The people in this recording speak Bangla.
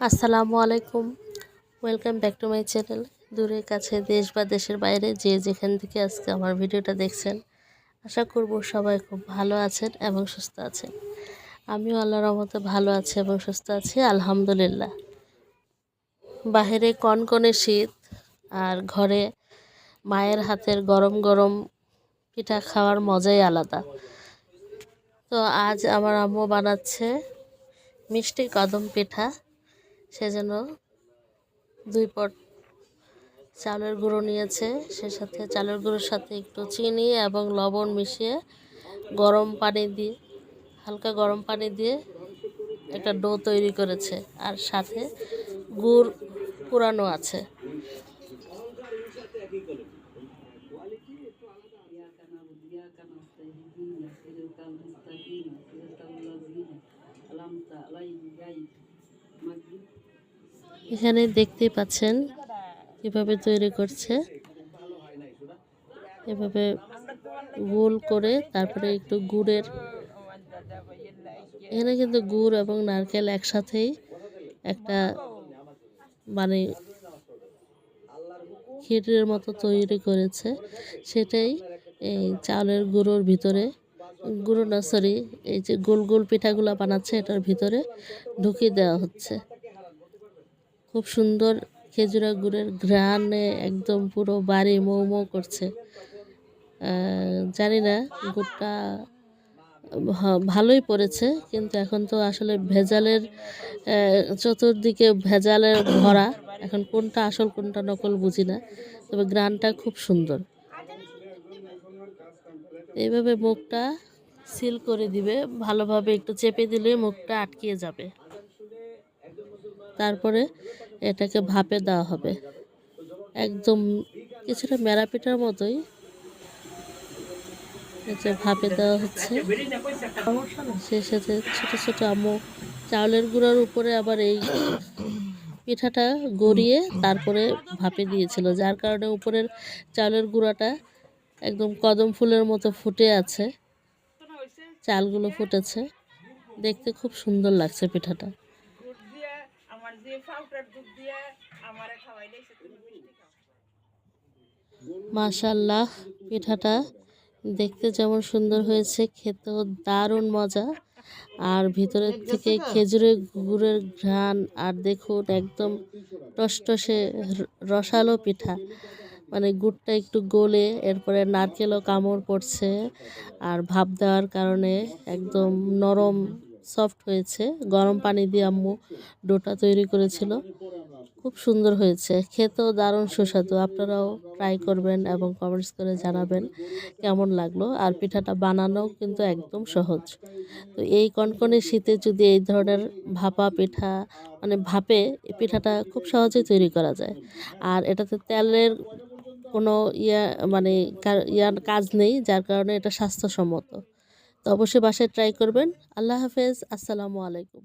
আসসালামু আলাইকুম। Welcome back to my channel দূরের কাছে দেশ বা দেশের বাইরে যে যেখান থেকে আজকে আমার ভিডিওটা দেখছেন, আশা করব সবাই খুব ভালো আছেন এবং সুস্থ আছেন। আমিও আল্লাহর রহমতে ভালো আছি এবং সুস্থ আছি, আলহামদুলিল্লাহ। বাহিরে কনকনে শীত আর ঘরে মায়ের হাতের গরম গরম পিঠা খাওয়ার মজাই আলাদা। তো আজ আমার আম্মু বানাচ্ছে মিষ্টি কদম পিঠা। সেজন্য দুই পট চালের গুঁড়ো নিয়েছে। সে সাথে চালের গুঁড়োর সাথে একটু চিনি এবং লবণ মিশিয়ে গরম পানি দিয়ে, হালকা গরম পানি দিয়ে একটা ডো তৈরি করেছে। আর সাথে গুড় পুরানো আছে। এখানে দেখতে পাচ্ছেন কীভাবে তৈরি করছে। এভাবে গোল করে তারপরে একটু গুড়ের এখানে কিন্তু গুড় এবং নারকেল একসাথেই একটা মানে ক্ষীরের মতো তৈরি করেছে। সেটাই এই চালের গুঁড়োর ভিতরে, গুঁড়ো না সরি এই যে গোল গোল পিঠাগুলো বানাচ্ছে, এটার ভিতরে ঢুকিয়ে দেওয়া হচ্ছে। খুব সুন্দর খেজুরা গুড়ের ঘ্রাণে একদম পুরো বাড়ি মৌ মৌ করছে। জানি না, গুড়টা ভালোই পড়েছে, কিন্তু এখন তো আসলে ভেজালের চতুর্দিকে ভেজালের ভরা। এখন কোনটা আসল, কোনটা নকল বুঝি না, তবে গ্রানটা খুব সুন্দর। এইভাবে মুখটা সিল করে দিবে, ভালোভাবে একটু চেপে দিলে মুখটা আটকিয়ে যাবে। তারপরে এটাকে ভাপে দেওয়া হবে। একদম কিছুটা মেরাপিটার মতোই এটা ভাপে দেওয়া হচ্ছে। সে সাথে ছোটো ছোটো আমো চাউলের গুঁড়োর উপরে আবার এই পিঠাটা গড়িয়ে তারপরে ভাপে দিয়েছিল, যার কারণে উপরের চাউলের গুঁড়াটা একদম কদম ফুলের মতো ফুটে আছে। চালগুলো ফুটেছে। দেখতে খুব সুন্দর লাগছে পিঠাটা। মাশাল্লাহ পিঠাটা দেখতে যেমন সুন্দর হয়েছে খেতেও দারুণ মজা। আর ভিতরের থেকে খেজুরের গুড়ের ঘ্রাণ আর দেখুন একদম টসটসে রসালো পিঠা। মানে গুড়টা একটু গলে এরপরে নারকেলও কামড় পড়ছে। আর ভাপ দেওয়ার কারণে একদম নরম সফট হয়েছে। গরম পানি দিয়ে আম্মু ডোটা তৈরি করেছিল। খুব সুন্দর হয়েছে। খেতেও দারুণ সুস্বাদু। আপনারাও ট্রাই করবেন এবং কমেন্টস করে জানাবেন কেমন লাগল। আর পিঠাটা বানানো কিন্তু একদম সহজ। তো এই কনকনে শীতে যদি এই ধরনের ভাপা পিঠা মানে ভাপে পিঠাটা খুব সহজেই তৈরি করা যায়। আর এটাতে তেলের কোনো ইয়া মানে ইয়ার কাজ নেই, যার কারণে এটা স্বাস্থ্যসম্মত। তো অবশ্যই বাসায় ট্রাই করবেন। আল্লাহ হাফেজ আসসালামু আলাইকুম।